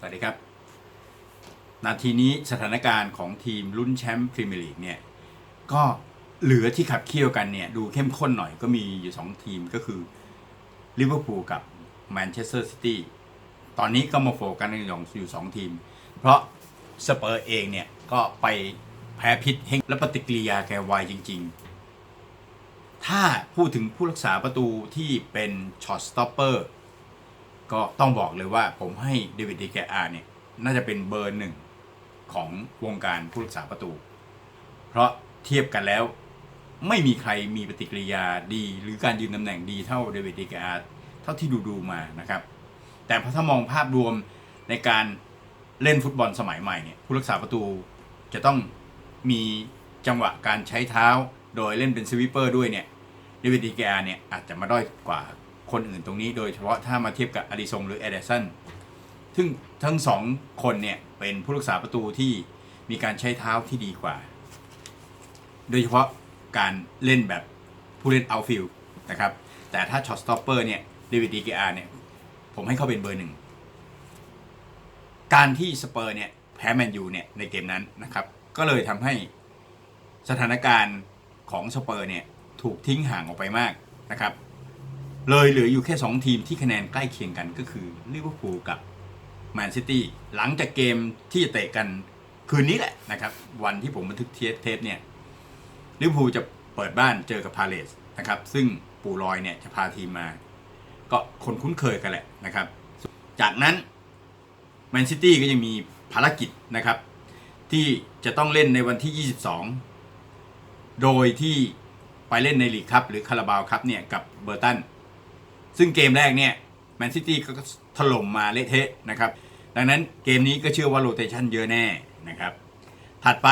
สวัสดีครับ นาทีนี้สถานการณ์ของทีมลุ้นแชมป์พรีเมียร์ลีกเนี่ยก็เหลือที่ขับเคี่ยวกันเนี่ยดูเข้มข้นหน่อยก็มีอยู่ 2 ทีมก็คือลิเวอร์พูลกับแมนเชสเตอร์ซิตี้ตอนนี้ก็มาโฟกัสกันอยู่2ทีม เพราะสเปอร์เองเนี่ยก็ไปแพ้พิษเฮงและปฏิกิริยาแกไวจริง ๆ ถ้าพูดถึงผู้รักษาประตูที่เป็นช็อตสต็อปเปอร์ ก็ต้องบอกเลยว่าผมให้เดวิดดีแกอาเนี่ยน่าจะเป็นเบอร์หนึ่งของวงการผู้รักษาประตู เพราะเทียบกันแล้ว ไม่มีใครมีปฏิกิริยาดี หรือการยืนตำแหน่งดีเท่าเดวิดดีแกอาเท่าที่ดูดูมานะครับ แต่พอถ้ามองภาพรวมในการเล่นฟุตบอลสมัยใหม่เนี่ยผู้รักษาประตูจะต้องมีจังหวะการใช้เท้า โดยเล่นเป็นสวิปเปอร์ด้วยเนี่ยเดวิดดีแกอาเนี่ยอาจจะมาด้อยกว่า คนอื่นตรงนี้โดยเฉพาะถ้ามาเทียบกับอดิซงหรือเอเดสันซึ่งทั้งสองคนเนี่ยเป็นผู้รักษาประตูที่มีการใช้เท้าที่ดีกว่า โดยเฉพาะการเล่นแบบผู้เล่นเอาฟิลนะครับ แต่ถ้าช็อตสต็อปเปอร์เนี่ยเดวิดดีเกอาเนี่ย ผมให้เขาเป็นเบอร์หนึ่ง การที่สเปอร์เนี่ยแพ้แมนยูเนี่ยในเกมนั้นนะครับ ก็เลยทำให้สถานการณ์ของสเปอร์เนี่ยถูกทิ้งห่างออกไปมากนะครับ เลยเหลืออยู่แค่ 2 ทีมที่คะแนนใกล้เคียงกันก็คือลิเวอร์พูลกับแมนซิตี้หลังจากเกมที่จะเตะกันคืนนี้แหละนะครับ วันที่ผมบันทึกเทปเทปเนี่ยลิเวอร์พูลจะเปิดบ้านเจอกับพาเลสนะครับ ซึ่งปูลอยเนี่ยจะพาทีมมา ก็คนคุ้นเคยกันแหละนะครับ จากนั้นแมนซิตี้ก็ยังมีภารกิจนะครับ ที่จะต้องเล่นในวันที่ 22 โดยที่ไปเล่นในลีกคัพหรือคาราบาวคัพเนี่ยกับเบอร์ตัน ซึ่งเกมแรกเนี่ยแมนซิตี้ก็ถล่มมาเละเทะนะครับ ดังนั้นเกมนี้ก็เชื่อว่าโรเตชันเยอะแน่นะครับ ถัดไป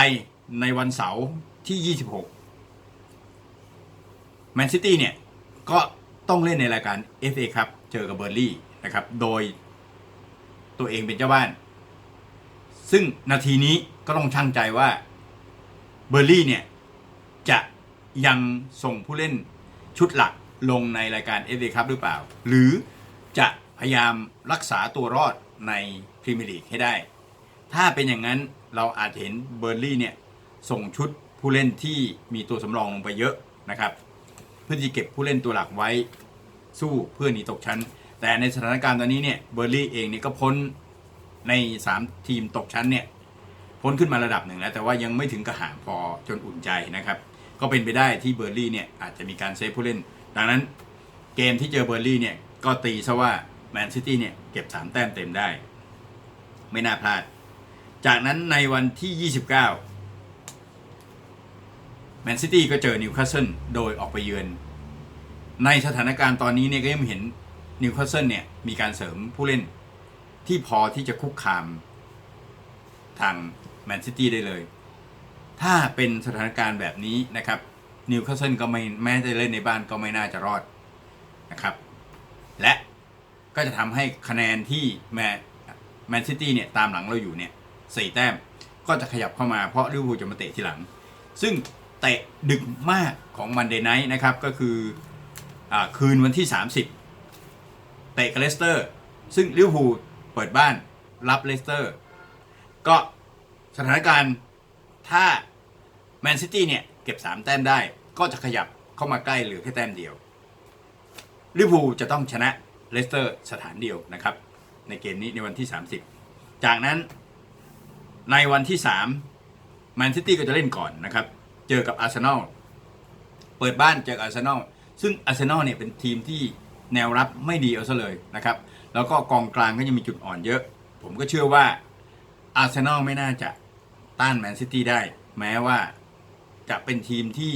ในวันเสาร์ที่ 26แมนซิตี้เนี่ย ก็ต้องเล่นในรายการ FA ครับเจอกับเบอร์ลี่นะครับ โดยตัวเองเป็นเจ้าบ้าน ซึ่งนาทีนี้ก็ต้องช่างใจว่าเบอร์ลี่เนี่ย จะยังส่งผู้เล่นชุดหลัก ลงในรายการ FA ครับหรือเปล่า หรือจะพยายามรักษาตัวรอดในพรีเมียร์ลีกให้ได้ ถ้าเป็นอย่างนั้นเราอาจเห็นเบอร์ลี่เนี่ยส่งชุดผู้เล่นที่มีตัวสำรองลงไปเยอะนะครับ เพื่อที่เก็บผู้เล่นตัวหลักไว้สู้เพื่อหนีตกชั้น แต่ในสถานการณ์ตอนนี้เนี่ยเบอร์ลี่เองเนี่ยก็พ้นใน 3 ทีมตกชั้นเนี่ยพ้นขึ้นมาระดับหนึ่งแล้ว แต่ว่ายังไม่ถึงกระหางพอจนอุ่นใจนะครับ ก็เป็นไปได้ที่เบอร์ลี่เนี่ยอาจจะมีการเซฟผู้เล่น ดังนั้นเกมที่เจอเบอร์ลี่เนี่ยก็ตีซะว่าแมนซิตี้เนี่ยเก็บ 3 แต้มเต็มได้ ไม่น่าพลาด จากนั้นในวันที่ 29แมนซิตี้ก็เจอนิวคาสเซิลโดยออกไปเยือน ในสถานการณ์ตอนนี้เนี่ยก็ยังเห็นนิวคาสเซิลเนี่ยมีการเสริมผู้เล่นที่พอที่จะคุกคามทางแมนซิตี้ได้เลย ถ้าเป็นสถานการณ์แบบนี้นะครับ นิวคาสเซิลก็ไม่แม้จะเล่นในบ้านก็ไม่น่าจะรอดนะครับ และก็จะทำให้คะแนนที่แมนแมนซิตี้เนี่ยตามหลังเราอยู่เนี่ยสี่แต้มก็จะขยับเข้ามาเพราะลิเวอร์พูลจะมาเตะทีหลัง ซึ่งเตะดึกมากของมันเดย์ไนท์นะครับ ก็คืออคืนวันที่ 30 เตะกับเลสเตอร์ ซึ่งลิเวอร์พูลเปิดบ้านรับเลสเตอร์ ก็สถานการณ์ถ้าแมนซิตี้เนี่ย เก็บ 3 แต้มได้ ก็จะขยับเข้ามาใกล้เหลือแค่แต้มเดียวลิเวอร์พูลจะต้องชนะเลสเตอร์สถานเดียวนะครับ ในเกมนี้ในวันที่ 30 จากนั้นในวันที่3แมนซิตี้ก็จะเล่นก่อนนะครับ เจอกับอาร์เซนอลเปิดบ้านเจอกับอาร์เซนอลซึ่งอาร์เซนอลเนี่ยเป็นทีมที่แนวรับไม่ดีเอาซะเลยนะครับ แล้วก็กองกลางก็ยังมีจุดอ่อนเยอะ ผมก็เชื่อว่าอาร์เซนอลไม่น่าจะต้านแมนซิตี้ได้ แม้ว่า จะเป็นทีมที่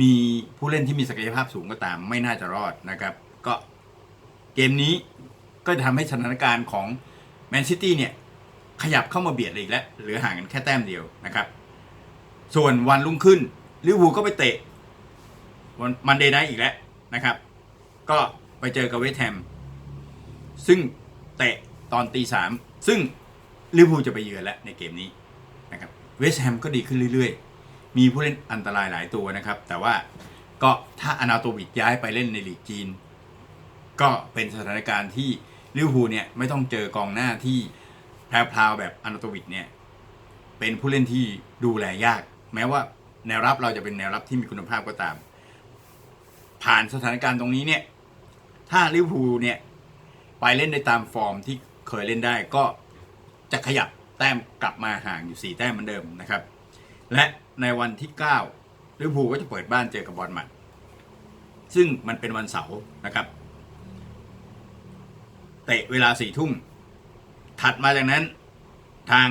มีผู้เล่นที่มีศักยภาพสูงก็ตาม ไม่น่าจะรอดนะครับ ก็เกมนี้ก็จะทำให้สถานการณ์ของแมนซิตี้เนี่ย ขยับเข้ามาเบียดอีกแล้วเหลือห่างกันแค่แต้มเดียวนะครับ ส่วนวันรุ่งขึ้นลิเวอร์พูลก็ไปเตะวันมันเดย์ไนท์อีกแล้วนะครับ ก็ไปเจอกับเวสต์แฮมซึ่งเตะตอนตีสามซึ่งลิเวอร์พูลจะไปเยือนแล้วในเกมนี้นะครับเวสต์แฮมก็ดีขึ้นเรื่อยๆ มีผู้เล่นอันตรายหลายตัวนะครับ แต่ว่าก็ถ้าอนาโตวิดย้ายไปเล่นในลีกจีน ก็เป็นสถานการณ์ที่ลิเวอร์พูลเนี่ยไม่ต้องเจอกองหน้าที่แพรวๆแบบอนาโตวิชเนี่ยเป็นผู้เล่นที่ดูแลยาก แม้ว่าแนวรับเราจะเป็นแนวรับที่มีคุณภาพก็ตาม ผ่านสถานการณ์ตรงนี้เนี่ย ถ้าลิเวอร์พูลเนี่ยไปเล่นได้ตามฟอร์มที่เคยเล่นได้ก็จะขยับแต้มกลับมาห่างอยู่ 4 แต้มเหมือนเดิมนะครับ และ ในวันที่9ลิเวอร์พูลก็จะเปิดบ้านเจอกับบอลมัด ซึ่งมันเป็นวันเสาร์นะครับเตะเวลาสี่ทุ่มถัดมาจากนั้นทาง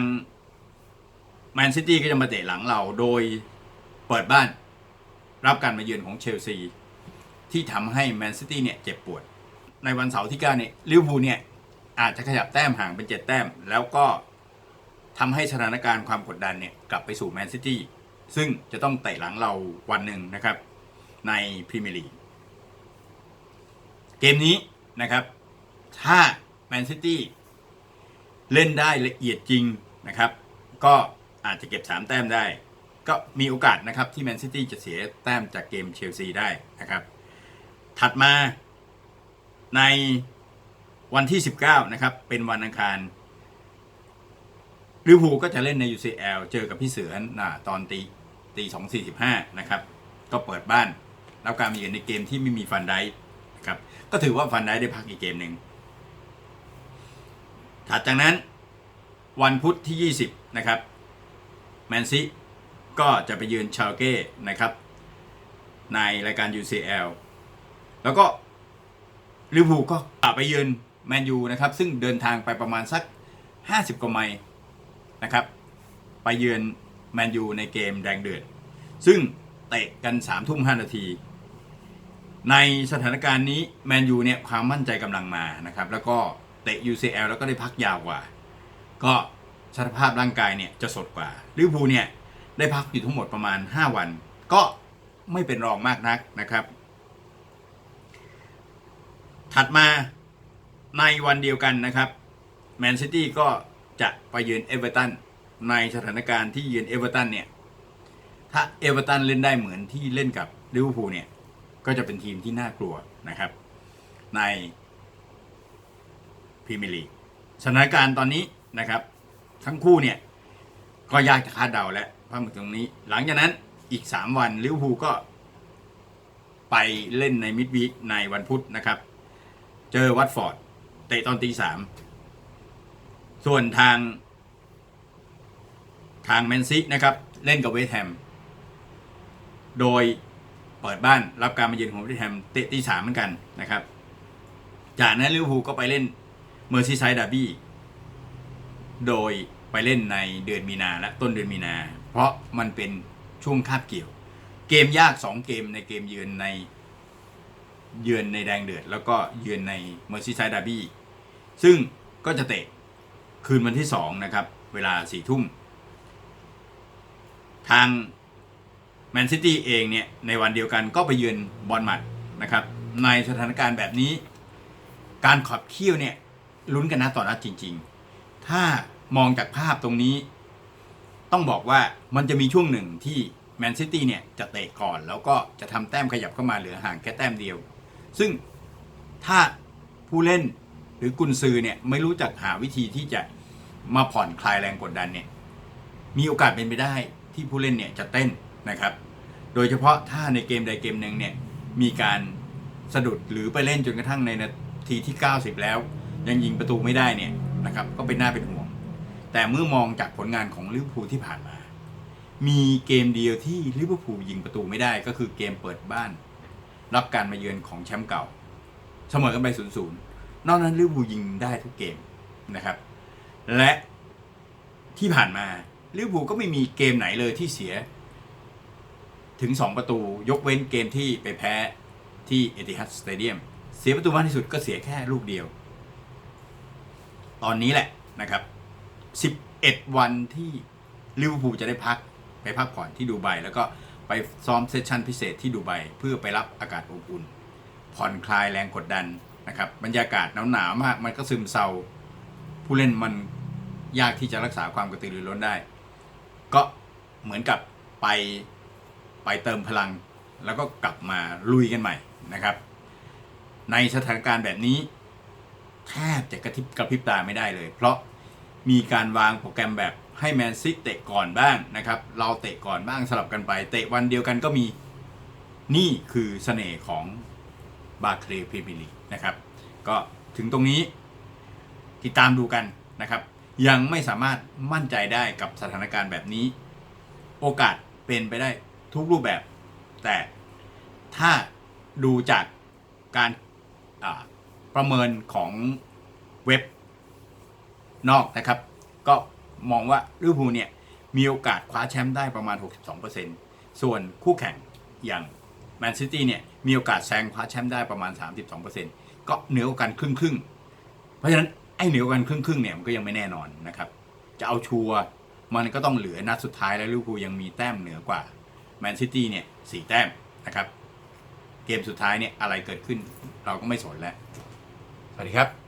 แมนซิตี้ก็จะมาเตะหลังเราโดยเปิดบ้านรับการมาเยือนของเชลซี ที่ทำให้แมนซิตี้เนี่ยเจ็บปวด ในวันเสาร์ที่ 9 เนี่ยลิเวอร์พูลเนี่ยอาจจะขยับแต้มห่างเป็น 7 แต้ม แล้วก็ทำให้สถานการณ์ความกดดันเนี่ยกลับไปสู่แมนซิตี้ ซึ่งจะต้องเตะหลังเราวันหนึ่งนะครับ ในพรีเมียร์ลีกเกมนี้นะครับ ถ้าแมนซิตี้เล่นได้ละเอียดจริงนะครับ ก็อาจจะเก็บ 3 แต้มได้ ก็มีโอกาสนะครับที่แมนซิตี้จะเสียแต้มจากเกมเชลซีได้นะครับ ถัดมาในวันที่ 19 นะครับ เป็นวันอังคารลิเวอร์พูลก็จะเล่นใน UCL เจอกับพี่เสือนะตอนตี ตีสองสี่สิบห้านะครับ ก็เปิดบ้านแล้วการมาเยือนในเกมที่ไม่มีฟันไดค์นะครับ ก็ถือว่าฟันไดได้พักอีกเกมหนึ่งถัดจากนั้นวันพุธที่ 20 นะครับ แมนซีก็จะไปยืนชาลเก้นะครับ ในรายการ UCL แล้วก็ลิเวอร์พูลก็กลับไปยืนแมนยูนะครับ ซึ่งเดินทางไปประมาณสัก 50กว่าไมล์นะครับ ไปเยือน แมนยูในเกมแดงเดือด ซึ่งเตะกัน3ทุ่ม5นาที ในสถานการณ์นี้แมนยูเนี่ยความมั่นใจกำลังมานะครับ แล้วก็เตะ UCL แล้วก็ได้พักยาวกว่า ก็สภาพร่างกายเนี่ยจะสดกว่าลิเวอร์พูลเนี่ยได้พักอยู่ทั้งหมดประมาณ 5 วัน ก็ไม่เป็นรองมากนักนะครับ ถัดมาในวันเดียวกันนะครับแมนซิตี้ก็จะไปเยือนเอเวอร์ตัน ในสถานการณ์ที่เยือนเอเวอร์ตันเนี่ย ถ้าเอเวอร์ตันเล่นได้เหมือนที่เล่นกับลิเวอร์พูลเนี่ย ก็จะเป็นทีมที่น่ากลัวนะครับ ในพรีเมียร์ลีกสถานการณ์ตอนนี้นะครับ ทั้งคู่เนี่ย ก็ยากจะคาดเดาแล้วเพราะตรงนี้ หลังจากนั้นอีก 3 วันลิเวอร์พูลก็ ไปเล่นในมิดวีคในวันพุธนะครับ เจอวัตฟอร์ดเตะตอนตีสามส่วนทาง ทางแมนซีนะครับเล่นกับเวสแฮม โดยเปิดบ้านรับการมาเยือนของเวสแฮมเตะตีสามเหมือนกันนะครับ จากนั้นลิเวอร์พูลก็ไปเล่นเมอร์ซีไซด์ดาร์บี้โดยไปเล่นในเดือนมีนาและต้นเดือนมีนา เพราะมันเป็นช่วงคาบเกี่ยว เกมยาก 2 เกมในเกมเยือนในเยือนในแดงเดือด แล้วก็เยือนในเมอร์ซีไซด์ดาร์บี้ซึ่งก็จะเตะคืนวันที่ 2 นะครับ เวลา4ทุ่ม ทางแมนซิตี้เองเนี่ยในวันเดียวกันก็ไปเยือนบอลมัดนะครับ ในสถานการณ์แบบนี้ การขับเคี่ยวเนี่ยลุ้นกันนะต่อนัดจริง ๆ ถ้ามองจากภาพตรงนี้ ต้องบอกว่ามันจะมีช่วงหนึ่งที่แมนซิตี้เนี่ยจะเตะก่อน แล้วก็จะทำแต้มขยับเข้ามาเหลือห่างแค่แต้มเดียว ซึ่งถ้าผู้เล่นหรือกุนซือเนี่ยไม่รู้จักหาวิธีที่จะมาผ่อนคลายแรงกดดันเนี่ยมีโอกาสเป็นไปได้ ที่ผู้เล่นเนี่ยจะเต้นนะครับ โดยเฉพาะถ้าในเกมใดเกมหนึ่งเนี่ยมีการสะดุดหรือไปเล่นจนกระทั่งในนาทีที่ 90 แล้ว ยังยิงประตูไม่ได้เนี่ยนะครับก็เป็นหน้าเป็นห่วง แต่เมื่อมองจากผลงานของลิเวอร์พูลที่ผ่านมา มีเกมเดียวที่ลิเวอร์พูลยิงประตูไม่ได้ก็คือเกมเปิดบ้าน รับการมาเยือนของแชมป์เก่า เสมอกันไป0 0นอกนั้นลิเวอร์พูลยิงได้ทุกเกมนะครับ และที่ผ่านมา ลิเวอร์พูลก็ไม่มีเกมไหนเลยที่เสีย ถึง 2 ประตูยกเว้นเกมที่ไปแพ้ที่เอติฮัดสเตเดียมเสียประตูมากที่สุดก็เสียแค่ลูกเดียว ตอนนี้แหละนะครับ 11 วันที่ลิเวอร์พูลจะได้พักไปพักผ่อนที่ดูไบแล้วก็ไปซ้อมเซสชั่นพิเศษที่ดูไบเพื่อไปรับอากาศอบอุ่น ผ่อนคลายแรงกดดันนะครับบรรยากาศหนาวๆมากมันก็ซึมเซาผู้เล่นมันยากที่จะรักษาความกระตือรือร้นได้ ก็เหมือนกับไปไปเติมพลัง แล้วก็กลับมาลุยกันใหม่นะครับ ในสถานการณ์แบบนี้แทบจะกระทิบกระพริบตาไม่ได้เลย เพราะมีการวางโปรแกรมแบบให้แมนซิตเตะก่อนบ้างนะครับ เราเตะก่อนบ้างสลับกันไป เตะวันเดียวกันก็มีนี่คือเสน่ห์ของบาเครพรีเมียร์ลีกนะครับ ก็ถึงตรงนี้ติดตามดูกันนะครับ ยังไม่สามารถมั่นใจได้กับสถานการณ์แบบนี้ โอกาสเป็นไปได้ทุกรูปแบบ แต่ถ้าดูจากการประเมินของเว็บนอกนะครับ ก็มองว่าลิเวอร์พูลเนี่ยมีโอกาสคว้าแชมป์ได้ประมาณ 62%ส่วนคู่แข่งอย่างแมนซิตี้เนี่ยมีโอกาสแซงคว้าแชมป์ได้ประมาณ 32%ก็เหนือกว่ากันครึ่งครึ่งๆเพราะฉะนั้น อ้เหนือกันครึ่งครึ่งๆเนี่ยมันก็ยังไม่แน่นอนนะครับ จะเอาชัวร์มันก็ต้องเหลือนัดสุดท้ายแล้วลิเวอร์พูลยังมีแต้มเหนือกว่าแมนซิตี้เนี่ยสี่แต้มนะครับ เกมสุดท้ายเนี่ยอะไรเกิดขึ้นเราก็ไม่สนแล้ว สวัสดีครับ